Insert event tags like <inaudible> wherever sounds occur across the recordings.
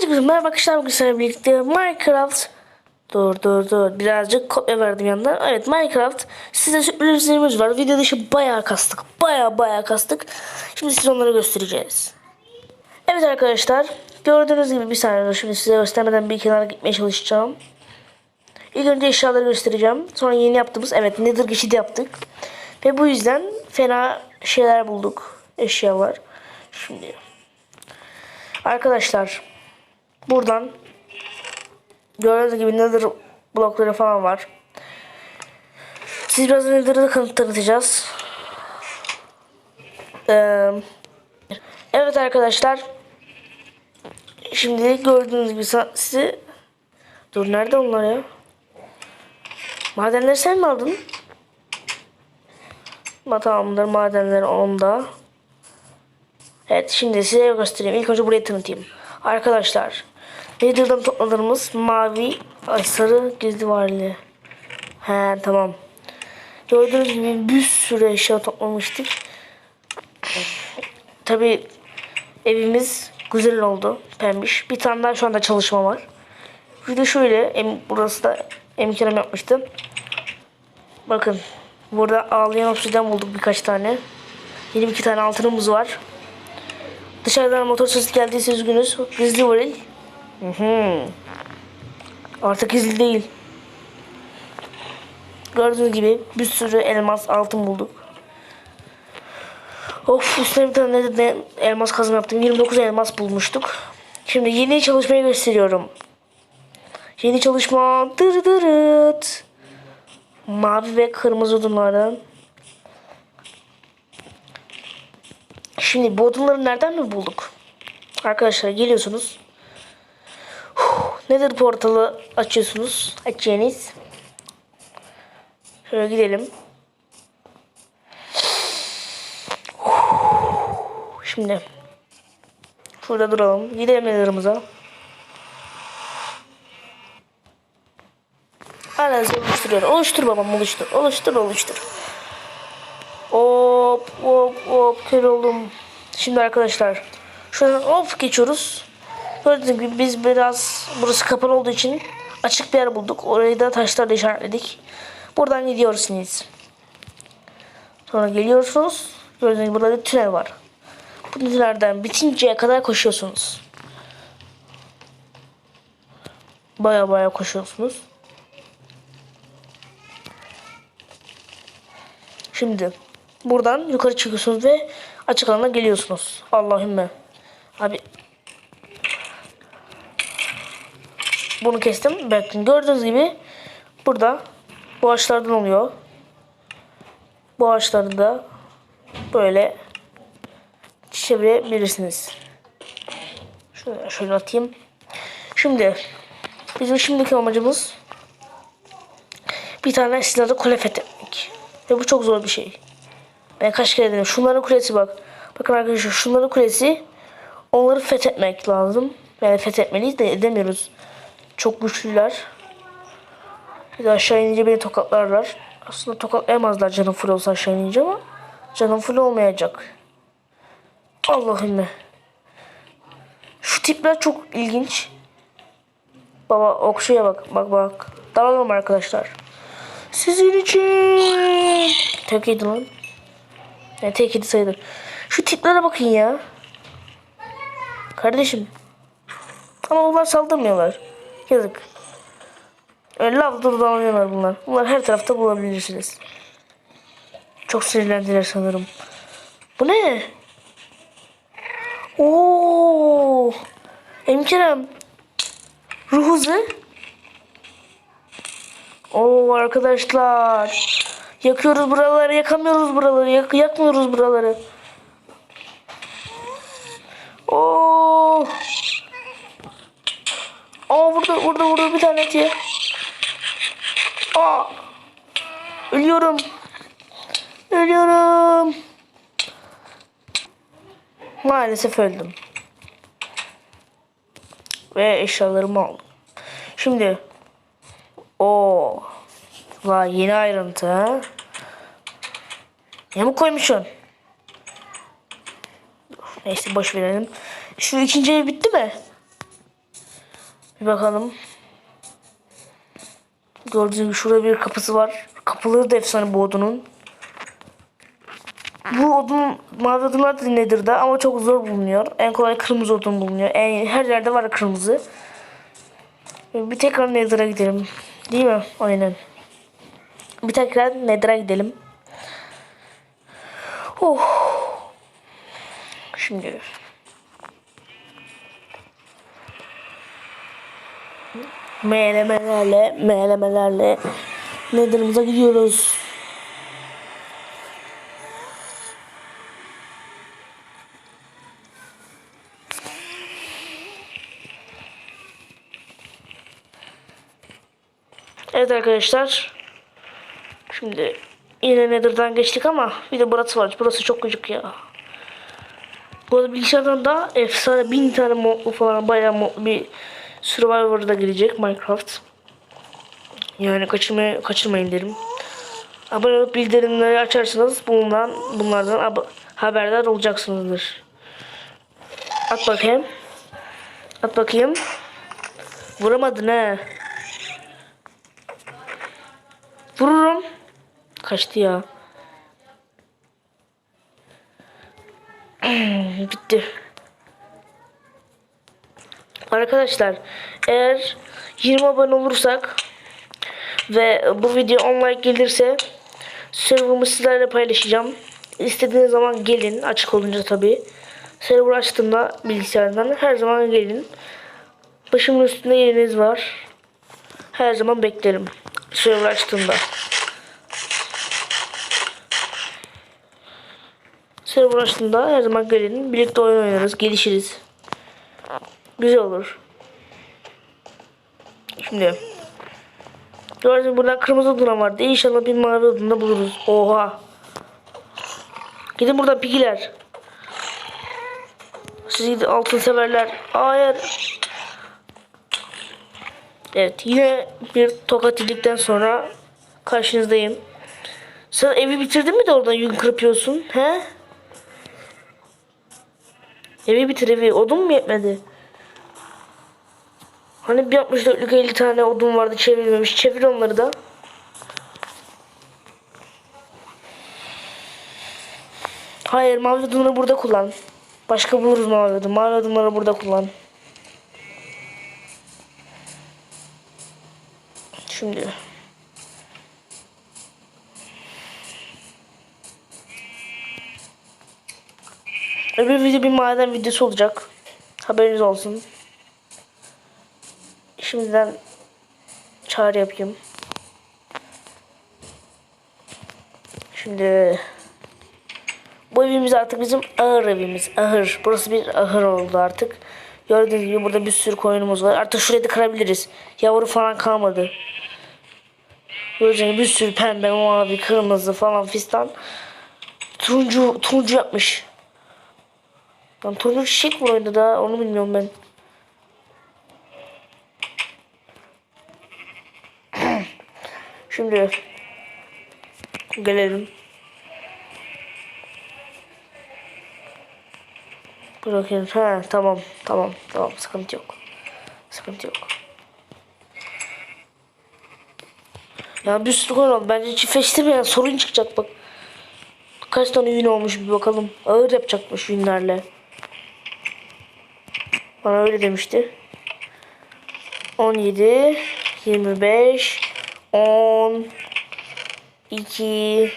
Hepinize merhaba arkadaşlar bugün sizlerle birlikte Minecraft Dur dur dur. Birazcık kopya verdim yandan Evet Minecraft. Size sürprizlerimiz var. Video dışı bayağı kastık. Bayağı bayağı kastık. Şimdi size onları göstereceğiz. Evet arkadaşlar. Gördüğünüz gibi bir saniye şimdi size göstermeden bir kenara gitmeye çalışacağım. İlk önce eşyaları göstereceğim. Sonra yeni yaptığımız evet nether geçidi yaptık. Ve bu yüzden fena şeyler bulduk. Eşyalar Şimdi Arkadaşlar buradan gördüğünüz gibi nether blokları falan var. Siz biraz nether'ı da kanıt tanıtacağız. Ee, evet arkadaşlar. Şimdi gördüğünüz gibi size Dur nerede onlar ya? Madenleri sen mi aldın? Ma tamamdır madenler onda. Evet şimdi size göstereyim. İlk önce burayı tanıtayım. Arkadaşlar Nether'dan topladığımız mavi ay sarı gizli varlığı. He tamam. Gördüğünüz gibi bir sürü eşya toplamıştık. Tabi evimiz güzel oldu. Pembiş. Bir tane daha şu anda çalışma var. Bir de şöyle em, burası da emkanım yapmıştım. Bakın burada ağlayan obsidyen bulduk birkaç tane. 22 tane altınımız var. Dışarıdan motor sesi geldiyse üzgünüz. Gizli varil. Hı hı. Artık gizli değil. Gördüğünüz gibi bir sürü elmas altın bulduk. Of üstüne bir tane de elmas kazım yaptım. 29 elmas bulmuştuk. Şimdi yeni çalışmayı gösteriyorum. Yeni çalışma. Dırıdırıt. Mavi ve kırmızı odunlardan. Şimdi bu odunları nereden mi bulduk? Arkadaşlar geliyorsunuz. Nedir portalı açıyorsunuz. Açacağınız. Şöyle gidelim. Şimdi şurada duralım. Gidelim Nether'ımıza. Arazisi oluşturuyor. Oluştur babam oluştur. Oluştur oluştur. Hop hop hop kör oldum. Şimdi arkadaşlar şuradan hop geçiyoruz. Gördüğünüz gibi biz biraz burası kapalı olduğu için açık bir yer bulduk. Orayı da taşlarla işaretledik. Buradan gidiyorsunuz. Sonra geliyorsunuz. Gördüğünüz gibi burada bir tünel var. Bu tünellerden bitinceye kadar koşuyorsunuz. Baya baya koşuyorsunuz. Şimdi buradan yukarı çıkıyorsunuz ve açık alana geliyorsunuz. Allahümme. Abi bunu kestim. Bakın gördüğünüz gibi burada bu ağaçlardan oluyor. Bu ağaçları da böyle çevirebilirsiniz. Şöyle, şöyle atayım. Şimdi bizim şimdiki amacımız bir tane silahı kule fethetmek. Ve bu çok zor bir şey. Ben kaç kere dedim. Şunların kulesi bak. Bakın arkadaşlar şunların kulesi onları fethetmek lazım. Yani fethetmeliyiz de edemiyoruz. Çok güçlüler. Bir de aşağı inince beni tokatlarlar. Aslında tokatlayamazlar canım full olsa aşağı inince ama canım full olmayacak. Allah'ım Şu tipler çok ilginç. Baba okşuya bak bak bak. Dalalım arkadaşlar. Sizin için. Tek lan. Yani tek yedi sayılır. Şu tiplere bakın ya. Kardeşim. Ama bunlar saldırmıyorlar. Yazık. Öyle lav dolanıyorlar bunlar. Bunlar her tarafta bulabilirsiniz. Çok sinirlendiler sanırım. Bu ne? Oo! Emkerem. Ruh hızı. Oo arkadaşlar. Yakıyoruz buraları, yakamıyoruz buraları, yak yakmıyoruz buraları. Oo. Aa burada burada burada bir tane et ye. Aa. Ölüyorum. Ölüyorum. Maalesef öldüm. Ve eşyalarımı aldım. Şimdi o Vay yeni ayrıntı. Ne mi koymuşsun? Neyse boş verelim. Şu ikinci ev bitti mi? Bir bakalım. Gördüğünüz gibi şurada bir kapısı var. Kapıları da efsane bu odunun. Bu odun mavi odunlar da Nether'da ama çok zor bulunuyor. En kolay kırmızı odun bulunuyor. En, her yerde var kırmızı. Bir tekrar Nether'a gidelim. Değil mi? Aynen. Bir tekrar Nether'a gidelim. Oh. Şimdi meylemelerle meylemelerle Nether'ımıza gidiyoruz. Evet arkadaşlar. Şimdi yine Nether'dan geçtik ama bir de burası var. Burası çok gıcık ya. Bu arada bilgisayardan da efsane bin tane modlu falan bayağı modlu bir Survivor'da gelecek Minecraft. Yani kaçırmayı, kaçırmayın derim. Abone olup bildirimleri açarsanız bundan bunlardan ab- haberdar olacaksınızdır. At bakayım. At bakayım. Vuramadın he. Vururum. Kaçtı ya. <clears throat> Bitti. Arkadaşlar eğer 20 abone olursak ve bu video 10 like gelirse server'ımı sizlerle paylaşacağım. İstediğiniz zaman gelin açık olunca tabi. Server açtığımda bilgisayardan her zaman gelin. Başımın üstünde yeriniz var. Her zaman beklerim. Server açtığımda. Server her zaman gelin. Birlikte oyun oynarız, gelişiriz. Güzel olur. Şimdi Gördüğünüz buradan kırmızı oduna vardı. İnşallah bir mavi odunda buluruz. Oha. Gidin buradan pigiler. Siz gidin altın severler. Hayır. Evet yine bir tokat yedikten sonra karşınızdayım. Sen evi bitirdin mi de oradan yün kırpıyorsun? He? Evi bitir evi. Odun mu yetmedi? Hani bir 64'lük 50 tane odun vardı çevrilmemiş. Çevir onları da. Hayır mavi odunları burada kullan. Başka buluruz mavi odun. Mavi odunları burada kullan. Şimdi. Öbür video bir maden videosu olacak. Haberiniz olsun. Şimdiden çağrı yapayım. Şimdi bu evimiz artık bizim ahır evimiz. Ahır. Burası bir ahır oldu artık. Gördüğünüz gibi burada bir sürü koyunumuz var. Artık şurayı da kırabiliriz. Yavru falan kalmadı. Gördüğünüz bir sürü pembe, mavi, kırmızı falan fistan. Turuncu, turuncu yapmış. Lan turuncu çiçek mi oyunda da onu bilmiyorum ben. <clears throat> Şimdi gelelim. Bırakın. Ha tamam tamam tamam sıkıntı yok. Sıkıntı yok. Ya bir sürü koyun oldu. Bence çiftleştirmeyen sorun çıkacak bak. Kaç tane yün olmuş bir bakalım. Ağır yapacakmış yünlerle. Bana öyle demişti. 17 25 10 2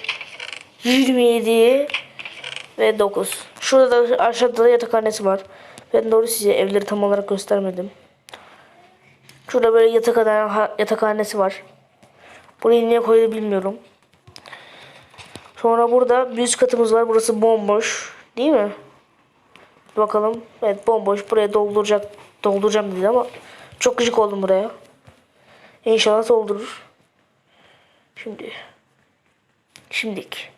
27 ve 9. Şurada da aşağıda da yatakhanesi var. Ben doğru size evleri tam olarak göstermedim. Şurada böyle yatakhane, yatakhanesi var. Burayı niye koydu bilmiyorum. Sonra burada bir üst katımız var. Burası bomboş. Değil mi? Bakalım. Evet bomboş. Buraya dolduracak dolduracağım dedi ama çok gıcık oldum buraya. İnşallah doldurur. Şimdi. Şimdik.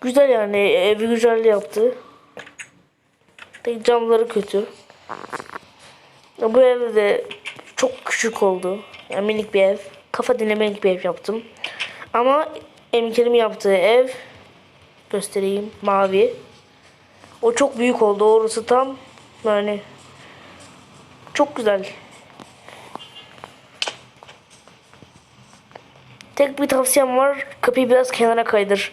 Güzel yani evi güzel yaptı. Tek camları kötü. Bu ev de çok küçük oldu. Yani minik bir ev. Kafa dinlemelik bir ev yaptım. Ama Emker'in yaptığı ev göstereyim mavi. O çok büyük oldu. Orası tam yani çok güzel. Tek bir tavsiyem var. Kapıyı biraz kenara kaydır.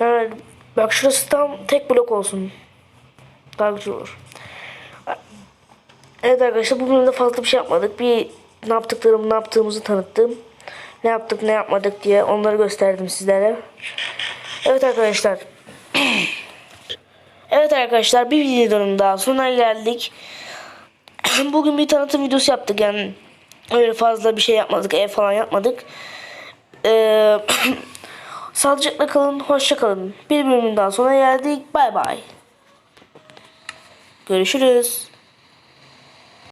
Yani bak şurası tam tek blok olsun. Daha güzel olur. Evet arkadaşlar bu bölümde fazla bir şey yapmadık. Bir ne yaptıklarımı ne yaptığımızı tanıttım. Ne yaptık ne yapmadık diye onları gösterdim sizlere. Evet arkadaşlar arkadaşlar bir videonun daha sonuna geldik. <clears throat> Bugün bir tanıtım videosu yaptık yani öyle fazla bir şey yapmadık ev falan yapmadık. Ee, <clears throat> sağlıcakla kalın hoşça kalın. Bir bölümün daha sonuna geldik. Bay bay. Görüşürüz.